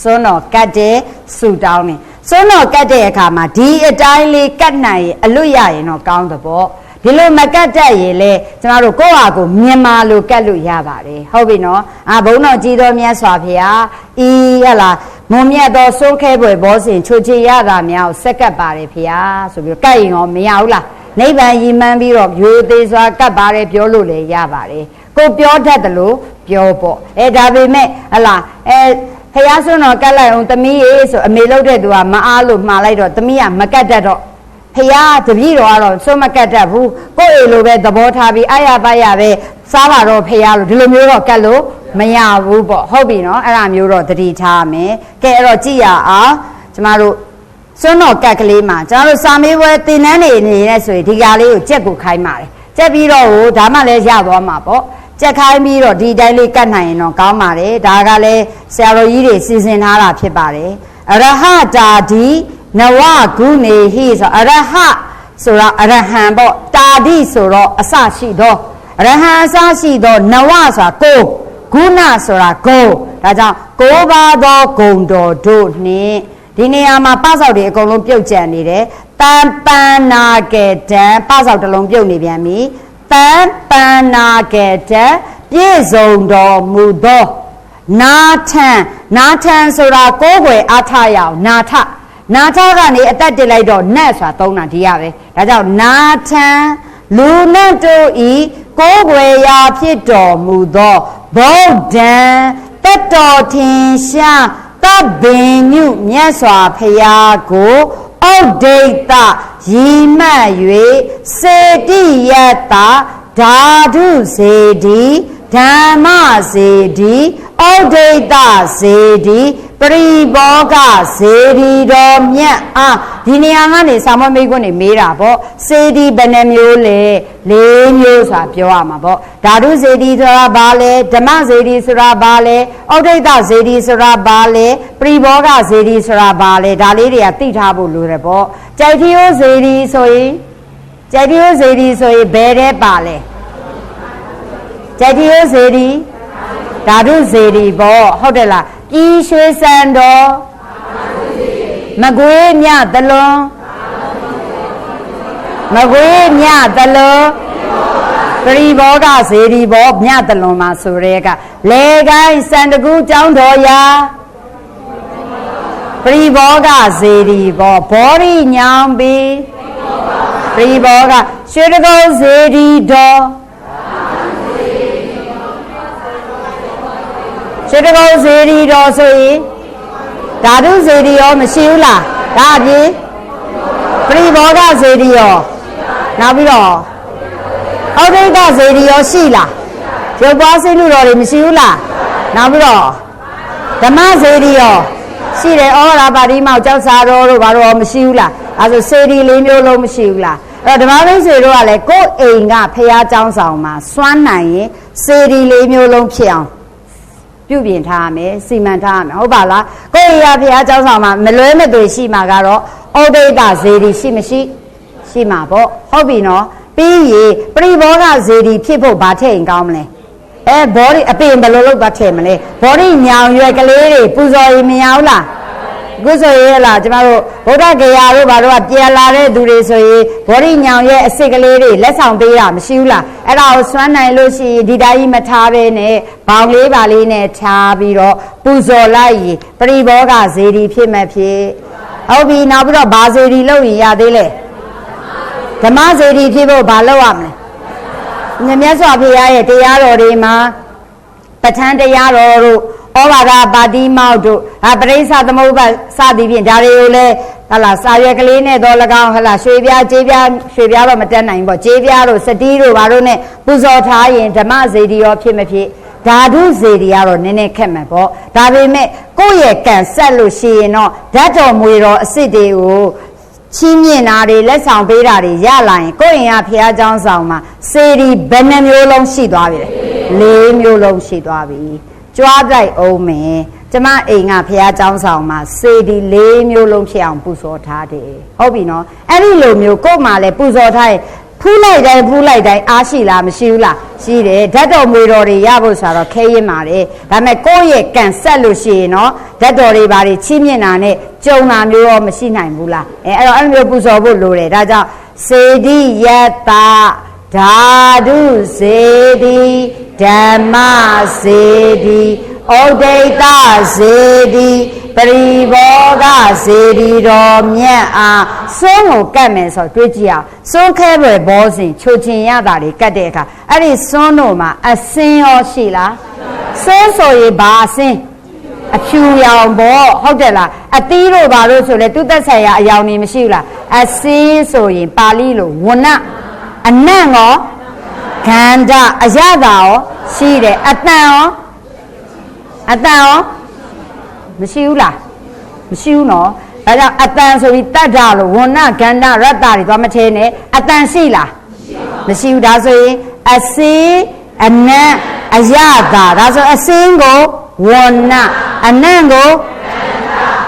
စွန်းတော်ကတ်တဲ့ဆူတောင်းနေစွန်းတော်ကတ်တဲ့အခါမှာဒီအတိုင်းလေးကတ်နိုင်ရင်အလွတ်ရရင်တော့ကောင်းသဘောဒီလိုမကတ်တတ်ရင်လေကျမတို့ကိုယ့်ဟာကိုယ်မြန်မာလိုကတ်လို့ရပါတယ်ဟုတ်ပြီနော်အာဘုန်းတော်ကြီးတော်မြတ်စွာဘုရားဤဟလာမွန်မြတ်သောစိုးခဲပွဲဘောစဉ်ချိုချေရတာများကိုစက်ကပ်ပါတယ်ဖုရားဆိုပြီးတော့ကတ်ရင်ရောမရဘူးလားနိဗ္ဗာန်ရည်မှန်းပြီးတော့ရိုသေးစွာကတ်ပါတယ်ပြောလို့လည်းရပါတယ်ကိုပြောတတ်တယ်လို့ပြောပေါ့အဲဒါပေမဲ့ဟလာအဲ ဖះဆွန်းတော်ကတ်လိုက်အောင်သမီးရေဆိုအမေလုပ်တဲ့သူကမအားလို့မှားလိုက်တော့သမီးကမကတ်တတ်တော့ဖះတပည့်တော်ကတော့စွန်းမကတ်တတ်ဘူးကိုယ့်အိမ်လိုပဲသဘောထားပြီးအာရပါရပဲစားပါတော့ဖះလို့ဒီလိုမျိုးတော့ကတ်လို့မရဘူးပေါ့ဟုတ်ပြီနော်အဲ့ဒါမျိုးတော့တတိထားမယ်ကဲအဲ့တော့ကြည့်ရအောင်ကျမတို့စွန်းတော်ကတ်ကလေးမှာကျွန်တော်တို့စာမေးပွဲသင်တန်းနေနေတဲ့ဆိုရင်ဒီကလေးကိုကြက်ကိုခိုင်းပါတယ်ကြက်ပြီးတော့ဟိုဒါမှလည်းရသွားမှာပေါ့ ကြက်ခိုင်းပြီးတော့ဒီတိုင်းလေးကတ်နိုင်ရင်တော့ကောင်းပါတယ်ဒါကလည်းဆရာတော်ကြီးတွေစီစဉ်ထားတာဖြစ်ပါတယ်အရဟတာဒီနဝဂုနေဟိဆိုအရဟဆိုတော့အရဟံပေါ့တာဒီဆိုတော့အစရှိတော့အရဟံအစရှိတော့နဝဆိုတာကိုဂုဏဆိုတာကိုဒါကြောင့်ကိုးပါးသောဂုံတော်တို့နှင့်ဒီနေရာမှာပစောက်တွေအကုန်လုံးပြုတ်ကျန်နေတယ်တန်ပန်နာကေတံပစောက်တစ်လုံးပြုတ်နေပြန်ပြီ တန်ပန်နာကေတံပြည့်စုံတော်မူသောနာထံနာထံဆိုတာကိုးကွယ်အားထားရအောင်နာထနာထကနေအသက်တက်လိုက်တော့နတ်ဆိုတာသုံးတာဒီရပဲဒါကြောင့်နာထံလူနတ်တို့ဤကိုးကွယ်ရာဖြစ်တော်မူသောဗုဒ္ဓံတတ္တော်ထင်ရှားတပ္ပင်ညုမြတ်စွာဘုရားကို ဩဒိတရီမှတ်၍စေတိယတဓာတုစေတီဓမ္မစေတီဩဒိတစေတီ ပရိဘောဂစေတီတော်မြတ်အားဒီနေရာကနေစာမမိတ်ခွန်းနေမေးတာပေါ့စေတီဘယ်နှမျိုးလဲ၄မျိုးဆိုတာပြောရမှာပေါ့ဓာတုစေတီဆိုတာဘာလဲဓမ္မစေတီဆိုတာဘာလဲဩဒိတစေတီဆိုတာဘာလဲပရိဘောဂစေတီဆိုတာဘာလဲဒါလေးတွေကသိထားဖို့လိုတယ်ပေါ့ကြိုက်ထီယိုးစေတီဆိုရင်ကြိုက်ထီယိုးစေတီဆိုရင်ဘယ်တဲ့ပါလဲကြိုက်ထီယိုးစေတီဓာတုစေတီပေါ့ဟုတ်တယ်လား ပြည်ရွှေစံတော်မကွေးမြသလွန်မကွေးမြသလွန်ပရိဘောဂဇေဒီဘောမြသလွန်မှာဆိုရဲကလေကိုင်းစံတကူကျောင်းတော်ရာပရိဘောဂဇေဒီဘောဘောရိညောင်ပီပရိဘောဂရွှေတကုံဇေဒီတော် ရွှေတကုံဇေဒီတော်ဆိုရင်ဓာတုဇေဒီရောမရှိဘူးလားဒါအပြင်ပရိဘောဂဇေဒီရောနောက်ပြီးတော့ဩဒိတဇေဒီရောရှိလားရုပ်ပွားစိတ်လူတော်တွေမရှိဘူးလားနောက်ပြီးတော့ဓမ္မဇေဒီရောရှိတယ်ဩရာပါတိမောက်ကြောက်စာတော်တို့ဘာလို့ရောမရှိဘူးလားအဲဆိုစေဒီလေးမျိုးလုံးမရှိဘူးလားအဲ့တော့ဓမ္မမိတ်ဆွေတို့ကလည်းကိုယ်အိမ်ကဖះเจ้าဆောင်မှာစွမ်းနိုင်ရင်စေဒီလေးမျိုးလုံးဖြစ်အောင် ပြုပြင်ထားရမယ်စီမံထားရမယ်ဟုတ်ပါလားကိုယ့်ရာဘုရားကျောင်းဆောင်မှာမလွဲမသွေရှိမှာကတော့ဩဒိတဇေဒီရှိမရှိရှိမှာပေါ့ဟုတ်ပြီနော်ပြီးရေပရိဘောဂဇေဒီဖြစ်ဖို့ဘာထည့်ရင်ကောင်းမလဲအဲ body အပင်ဘယ်လိုလုပ်ပါထည့်မလဲ body ညောင်ရွယ်ကလေးတွေပူဇော်ရင်မရဘူးလား အခုဆိုရင်လားကျမတို့ဗုဒ္ဓဂယာတို့ဘာတို့ကပြန်လာတဲ့သူတွေဆိုရင်ဘောဓိညောင်ရဲ့အစစ်ကလေးတွေလက်ဆောင်ပေးတာမရှိဘူးလားအဲ့ဒါကိုစွမ်းနိုင်လို့ရှိရင်ဒီတိုင်းမထားဘဲနဲ့ဘောင်လေးပါလေးနဲ့ထားပြီးတော့ပူဇော်လိုက်ရင်ပရိဘောဂဇေဒီဖြစ်မဲ့ဖြစ်ဟုတ်ပြီနောက်ပြီးတော့ဘာဇေဒီလုပ်ရင်ရသေးလဲဓမ္မဇေဒီဖြစ်ဖို့ဘာလုပ်ရမလဲမြတ်စွာဘုရားရဲ့တရားတော်တွေမှာပဋ္ဌာန်းတရားတော်တို့ ဩဘာဒပါတိမောက်တို့ဟာပရိစ္ဆသမုပ္ပါစသည်ဖြင့်ဒါတွေကိုလည်းဟလာစာရွက်ကလေးနဲ့တော့၎င်းဟလာရွှေပြားကြေးပြားရွှေပြားတော့မတက်နိုင်ပေါ့ကြေးပြားတို့စတီးတို့ဘာတို့နဲ့ပူဇော်ထားရင်ဓမ္မဇေဒီရောဖြစ်မဖြစ်ဓာတုဇေဒီကတော့နည်းနည်းခက်မှာပေါ့ဒါပေမဲ့ကိုယ့်ရဲ့ကံဆက်လို့ရှိရင်တော့ဓာတ်တော်မွေတော်အစ်စ်တွေကိုချီးမြှင့်တာတွေလက်ဆောင်ပေးတာတွေရလာရင်ကိုယ့်ရင်ကဖះเจ้าဆောင်မှာစေဒီဘယ်နှမျိုးလုံးရှိသွားပြီလဲ၄မျိုးလုံးရှိသွားပြီ ကြွားလိုက်အောင်မယ်ကျမအိမ်ကဖះเจ้าဆောင်မှာစေဒီ၄မျိုးလုံးဖြစ်အောင်ပူဇော်ထားတယ်ဟုတ်ပြီနော်အဲ့ဒီလိုမျိုးကို့မှာလည်းပူဇော်ထားရင် ဖူးလိုက်တိုင်းဖူးလိုက်တိုင်းအားရှိလားမရှိဘူးလားရှိတယ်ဓာတ်တော်မွေတော်တွေရဖို့ဆိုတော့ခဲရင်ပါတယ်ဒါပေမဲ့ကိုယ့်ရဲ့ကံဆက်လို့ရှိရင်တော့ဓာတ်တော်တွေဘာတွေချိမြင့်တာနဲ့ကြုံတာမျိုးရောမရှိနိုင်ဘူးလားအဲအဲ့တော့အဲ့လိုမျိုးပူဇော်ဖို့လိုတယ်ဒါကြောင့်စေတိယတ္တ ဓာတုစေတိဓမ္မစေတိဩဒိတစေတိပရိဘောဂစေတီတော်မြတ်အားစွန်းကိုကတ်မယ်ဆိုတွေးကြည့်အောင်စွန်းခဲပဲဘောစဉ်ချိုချင်ရတာတွေကတ်တဲ့အခါအဲ့ဒီစွန်းတို့မှာအစင်းရောရှိလားစွန်းဆိုရင်ဘာအစင်းအဖြူရောင်ပေါ့ဟုတ်တယ်လားအသီးတို့ဘာလို့ဆိုလဲသူသက်ဆိုင်ရာအယောင်နေမရှိဘူးလားအစင်းဆိုရင်ပါဠိလိုဝဏ အနံ့ရောခန္ဓာအရသာရောရှိတယ်အတန်ရောအတန်ရောမရှိဘူးလားမရှိဘူးနော်ဒါကြောင့်အတန်ဆိုပြီးတတ္တာလို့ဝဏကန္တရတ္တတွေသွားမထဲနဲ့အတန်ရှိလားမရှိဘူးဒါဆိုရင်အစေးအနံ့အရသာဒါဆိုအစင်းကိုဝဏအနံ့ကို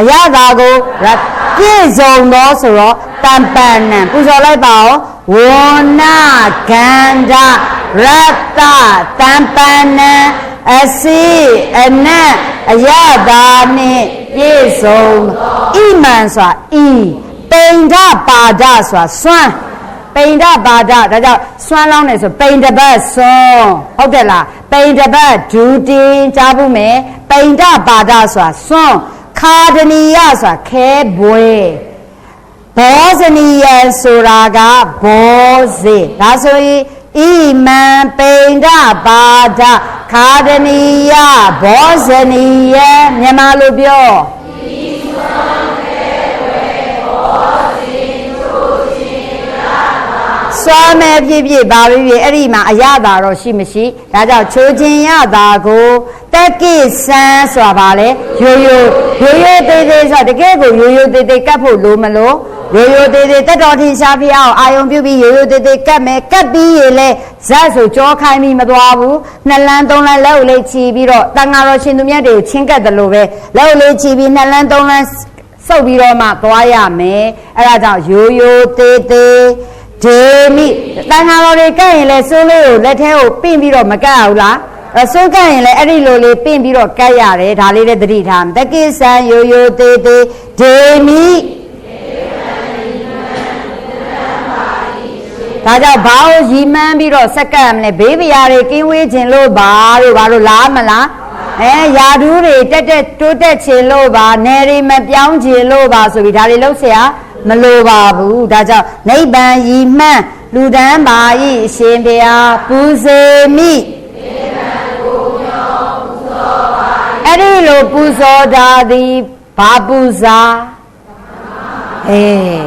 အရသာကိုရပြည့်စုံသောဆိုတော့ တံပန်နံပူဇော်လိုက်ပါဦးဝဏကန္တရတ္တတံပန်နံအစီအနတ်အရသာနှင့်ပြည့်စုံဣမန်စွာဤပိန္ဒပါဒစွာစွမ်းပိန္ဒပါဒဒါကြောင့်စွမ်းလောင်းနေဆိုပိန္ဒပတ်စွန်းဟုတ်တယ်လားပိန္ဒပတ်ဒူတင်ကြားဖို့မယ်ပိန္ဒပါဒစွာစွန်းခာဒနီယစွာခဲဘွဲ ဘောဇနီယဆိုတာကဘောဇေဒါဆိုရင်ဣမံပိန္ဒပါဒခာဒနီယဘောဇနီယမြန်မာလိုပြောစွာမဲ့ပြည့်ပြည့်ပါပြီပြည့်အဲ့ဒီမှာအရသာတော့ရှိမရှိဒါကြောင့်ချိုးခြင်းရတာကိုတက်ကိစမ်းဆိုတာဗာလဲရိုးရိုးရိုးရိုးသေးသေးဆိုတကယ်ကိုရိုးရိုးသေးသေးကတ်ဖို့လိုမလို့ ရိုးရိုးသေးသေးတက်တော်ထင်ရှားပြအောင်အာယုံပြုပြီးရိုးရိုးသေးသေးကတ်မယ်ကတ်ပြီးရေလဲဇက်ဆိုကြောခိုင်းပြီးမသွားဘူးနှစ်လန်းသုံးလန်းလက်ကိုလေးချီပြီးတော့တန်ဃာတော်ရှင်သူမြတ်တွေကိုချင်းကတ်တယ်လို့ပဲလက်ကိုလေးချီပြီးနှစ်လန်းသုံးလန်းစုပ်ပြီးတော့မှသွားရမယ်အဲ့ဒါကြောင့်ရိုးရိုးသေးသေးဒေမိတန်ဃာတော်တွေကတ်ရင်လဲစိုးလေးကိုလက်ထဲကိုပင့်ပြီးတော့မကတ်ဘူးလားအစိုးကရင်လည်းအဲ့ဒီလိုလေးပင့်ပြီးတော့ကတ်ရတယ်ဒါလေးလည်းသတိထားတကိဆန်ရိုရိုသေးသေးဒေမိ ဒါကြောင့်ဘာလို့ရီမှန်းပြီးတော့စက္ကန့်မလဲဘေးပြားတွေကင်းဝေးခြင်းလို့ပါတို့ဘာလို့လားမလားအဲယာဒူးတွေတက်တက်တိုးတက်ခြင်းလို့ပါနယ်တွေမပြောင်းခြင်းလို့ပါဆိုပြီးဒါတွေလုံးเสียမလိုပါဘူးဒါကြောင့်နိဗ္ဗာန်ရီမှန်းလူတန်းပါဤအရှင်ဘုရားပူဇေမိအဲ့ဒီလိုပူဇော်တာသည်ဘာပူဇာအေး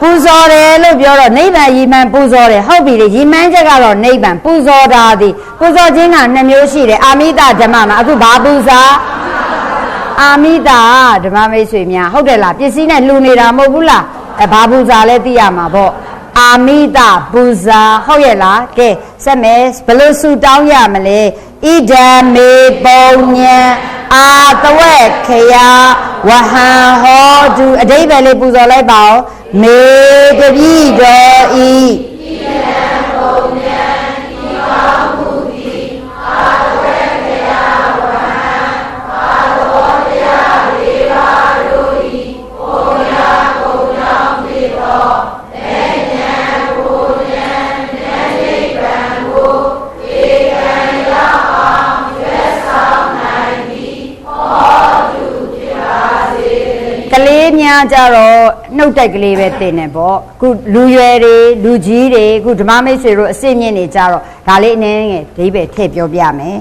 ပူဇော်တယ်လို့ပြောတော့နိဗ္ဗာန်ရည်မှန်ပူဇော်တယ်ဟုတ်ပြီလေရည်မှန်းချက်ကတော့နိဗ္ဗာန်ပူဇော်တာသည်ပူဇော်ခြင်းကနှစ်မျိုးရှိတယ်အာမိတဓမ္မမှာအခုဘာပူဇာအာမိတာဓမ္မမိတ်ဆွေများဟုတ်တယ်လားပစ္စည်းနဲ့လှူနေတာမဟုတ်ဘူးလားအဲဘာပူဇာလဲသိရမှာပေါ့အာမိတပူဇာဟုတ်ရဲ့လားကဲဆက်မယ်ဘယ်လိုဆူတောင်းရမလဲဣဒံမေပုံညံအာတဝက်ခယ ဝဟံဟောတုအတိဘယ်လေးပူဇော်လိုက်ပါဦးမေတပိတော်ဤ များကြတော့နှုတ်တိုက်ကလေးပဲတင်တယ်ပေါ့အခုလူရွယ်တွေလူကြီးတွေအခုဓမ္မမိတ်ဆွေတို့အစ်မြင့်နေကြတော့ဒါလေးအနည်းငယ်ဒိဗေထည့်ပြောပြမယ်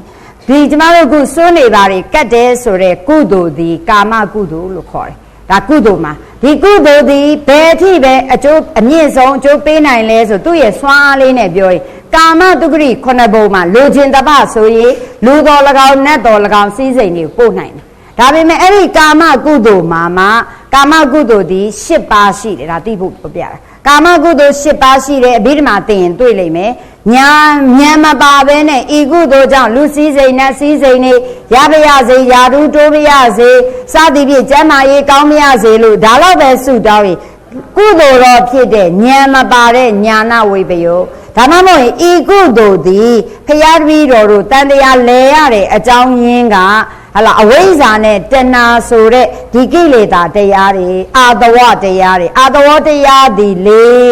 ဒီကျမတို့အခုစွန့်နေတာတွေကတ်တယ်ဆိုတဲ့ကုသိုလ်ဒီကာမကုသိုလ်လို့ခေါ်တယ်ဒါကုသိုလ်မှာဒီကုသိုလ်ဒီဘယ်အထိပဲအကျိုးအမြင့်ဆုံးအကျိုးပေးနိုင်လဲဆိုသူ့ရဲ့စွမ်းအားလေးနဲ့ပြောရင်ကာမတုဂရိခုနှစ်ဘုံမှာလိုချင်တပဆိုရင်လူတော်၎င်းနတ်တော်၎င်းစည်းစိမ်တွေကိုပို့နိုင်တယ် ဒါပေမဲ့အဲ့ဒီကာမကုသိုလ်မှာမှကာမကုသိုလ်ဒီ၈ပါးရှိတယ်ဒါသိဖို့ပြောပြတာကာမကုသိုလ်၈ပါးရှိတယ်အဘိဓမ္မာသင်ရင်တွေ့လိမ့်မယ်ညာဉာဏ်မပါဘဲနဲ့ဤကုသိုလ်ကြောင့်လူစည်းစိမ်နဲ့စည်းစိမ်နေရပါရစေယာဓုတိုးပါရစေစသည်ဖြင့်ကျမ်းမာရေးကောင်းပါရစေလို့ဒါတော့ပဲဆုတောင်းရင်ကုသိုလ်တော်ဖြစ်တဲ့ဉာဏ်မပါတဲ့ညာနာဝိပယော ဒါမှမဟုတ်ရင်ဤကုသိုလ်သည်ဖရာတပည့်တော်တို့တန်တရားလဲရတဲ့အကြောင်းရင်းကဟလာအဝိဇ္ဇာနဲ့တဏှာဆိုတဲ့ဒီကိလေသာတရားတွေအာတဝတရားတွေအာတဝတရားဒီ၄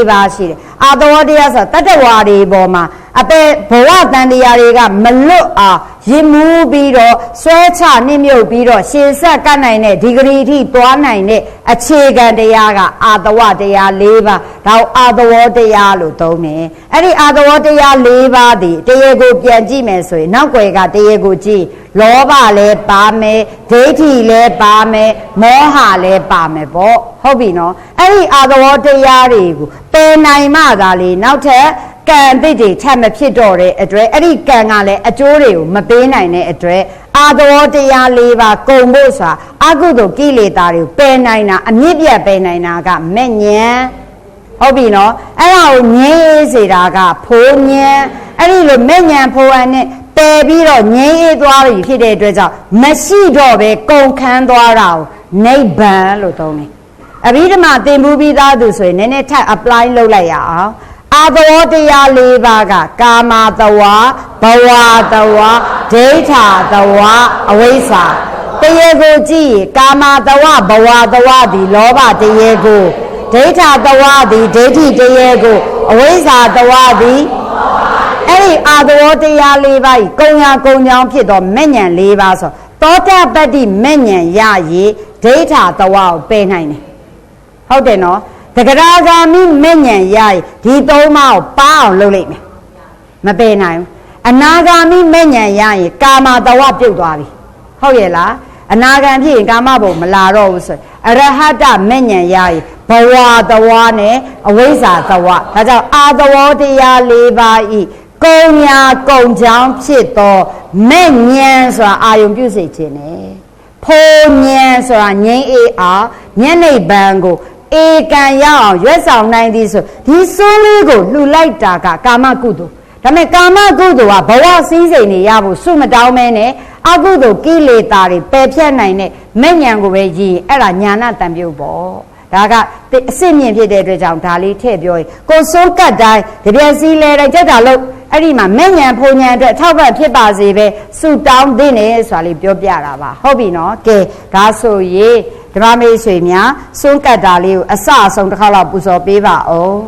ပါးရှိတယ်အာတဝတရားဆိုတတ္တဝါတွေပေါ်မှာ အပေဘဝတန်တရားတွေကမလွတ်အောင်ရင်မူးပြီးတော့ဆွဲချနှိမ့်မြုပ်ပြီးတော့ရှည်ဆက်ကတ်နိုင်တဲ့ဒီဂရီထိသွားနိုင်တဲ့အခြေခံတရားကအာတဝတရား၄ပါးဒါကိုအာတဝတရားလို့သုံးတယ်အဲ့ဒီအာတဝတရား၄ပါးဒီတရားကိုပြန်ကြည့်မယ်ဆိုရင်နောက်ွယ်ကတရားကိုကြည့်လောဘလည်းပါမယ်ဒိဋ္ဌိလည်းပါမယ်မောဟလည်းပါမယ်ပေါ့ဟုတ်ပြီနော်အဲ့ဒီအာတဝတရားတွေကိုပယ်နိုင်မှသာလေနောက်ထပ် ကံအသစ်တွေထပ်မဖြစ်တော့တဲ့အတွက်အဲ့ဒီကံကလည်းအကျိုးတွေကိုမပေးနိုင်တဲ့အတွက်အာသဝတရား၄ပါးကုံဖို့ဆိုတာအကုသိုလ်ကိလေသာတွေကိုပယ်နိုင်တာအမြင့်ပြတ်ပယ်နိုင်တာကမဲ့ညံဟုတ်ပြီနော်အဲ့ဒါကိုငြင်းအေးစေတာကဖိုးညံအဲ့ဒီလိုမဲ့ညံဖိုးအန်နဲ့ပယ်ပြီးတော့ငြင်းအေးသွားပြီဖြစ်တဲ့အတွက်ကြောင့်မရှိတော့ပဲကုန်ခန်းသွားတာကိုနိဗ္ဗာန်လို့သုံးတယ်အဘိဓမ္မာသင်ဘူးပြီးသားသူဆိုရင်နည်းနည်းထပ် apply လုပ်လိုက်ရအောင် အာသဝတရား၄ပါးကကာမတဝဘဝတဝဒိဋ္ဌာတဝအဝိဇ္ဇာတရေကိုကြည့်ရင်ကာမတဝဘဝတဝသည်လောဘတရေကိုဒိဋ္ဌာတဝသည်ဒိဋ္ဌိတရေကိုအဝိဇ္ဇာတဝသည်အဲ့ဒီအာသဝတရား၄ပါးကြီးကုံညာကုံကြောင်းဖြစ်သောမဲ့ညံ၄ပါးဆိုသောတပတ္တိမဲ့ညံရရေဒိဋ္ဌာတဝကိုပယ်နိုင်တယ်ဟုတ်တယ်နော် တဂရာဂာမိမဲ့ညံရရင်ဒီသုံးပါးကိုပါအောင်လုပ်လိုက်မယ်မပယ်နိုင်ဘူးအနာဂာမိမဲ့ညံရရင်ကာမတဝပြုတ်သွားပြီဟုတ်ရဲ့လားအနာဂံဖြစ်ရင်ကာမဘုံမလာတော့ဘူးဆိုအရဟတမဲ့ညံရရင်ဘဝတဝနဲ့အဝိဇ္ဇာတဝဒါကြောင့်အာတဝတရား၄ပါးဤကုံညာကုံချောင်းဖြစ်သောမဲ့ညံဆိုတာအာယုံပြုစေခြင်း ਨੇ ဖိုးညံဆိုတာငိမ့်အေးအောင်ညနေပန်းကို ဧကံရအောင်ရွက်ဆောင်နိုင်သည်ဆိုဒီစွန်းလေးကိုလှူလိုက်တာကကာမကုသိုလ်ဒါပေမဲ့ကာမကုသိုလ်ကဘဝစည်းစိမ်တွေရဖို့စွမတောင်းမဲနဲ့အကုသိုလ်ကိလေသာတွေပယ်ဖြတ်နိုင်တဲ့မဲ့ညာကိုပဲရည်အဲ့ဒါညာနာတံပြုတ်ပေါ့ဒါကအစ်စ်မြင့်ဖြစ်တဲ့အတွက်ကြောင့်ဒါလေးထည့်ပြောရင်ကိုစိုးကတ်တိုင်းတပြက်စီလဲတိုင်းကြက်တာလို့အဲ့ဒီမှာမဲ့ညာဖုန်ညာအတွက်ထောက်ပံ့ဖြစ်ပါစေပဲဆုတောင်းသင့်တယ်ဆိုတာလေးပြောပြတာပါဟုတ်ပြီနော်ကဲဒါဆိုရင် ဓမ္မမေဆွေများစွန့်ကတ်တာလေးကိုအစအဆုံးတစ်ခါတော့ပူဇော်ပေးပါအောင်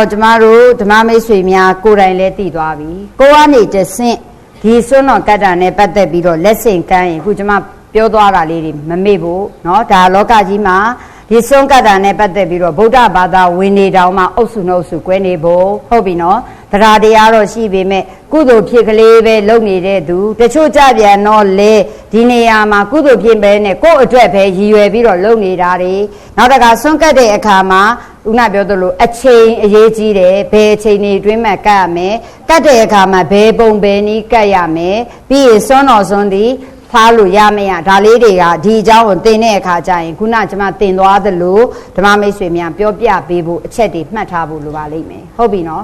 တော့ကျမတို့ဓမ္မမိတ်ဆွေများကိုယ်တိုင်လည်းသိသွားပြီကိုကနေတဆင့်ဒီစွန်းတော်ကတ္တာနဲ့ပတ်သက်ပြီးတော့လက်ဆင့်ကမ်းရင်အခုကျမပြောသွားတာလေးတွေမမေ့ဘူးเนาะဒါလောကကြီးမှာဒီစွန်းကတ္တာနဲ့ပတ်သက်ပြီးတော့ဗုဒ္ဓဘာသာဝင်နေတောင်မှအုပ်စုနှုတ်စုကွဲနေဖို့ဟုတ်ပြီเนาะ တရားတရားတော့ရှိပေမဲ့ကုသိုလ်ဖြစ်ကလေးပဲလုပ်နေတဲ့သူတချို့ကြပြန်တော့လေဒီနေရာမှာကုသိုလ်ဖြစ်ပဲနဲ့ကိုယ့်အတွက်ပဲရည်ရွယ်ပြီးတော့လုပ်နေတာတွေနောက်တကဆွန့်ကတ်တဲ့အခါမှာ ဦးနာပြောသလိုအချိန်အရေးကြီးတယ်ဘယ်အချိန်တွေအတွင်းမှာကတ်ရမယ်ကတ်တဲ့အခါမှာဘယ်ပုံဘယ်နည်းကတ်ရမယ်ပြီးရင်စွန်းတော်စွန်းသည်ဖားလို့ရမရဒါလေးတွေကဒီအကြောင်းကိုသင်တဲ့အခါကျရင်ခုနကကျွန်မသင်သွားသလိုဓမ္မမိတ်ဆွေများပြောပြပေးဖို့အချက်တွေမှတ်ထားဖို့လိုပါလိမ့်မယ်ဟုတ်ပြီနော်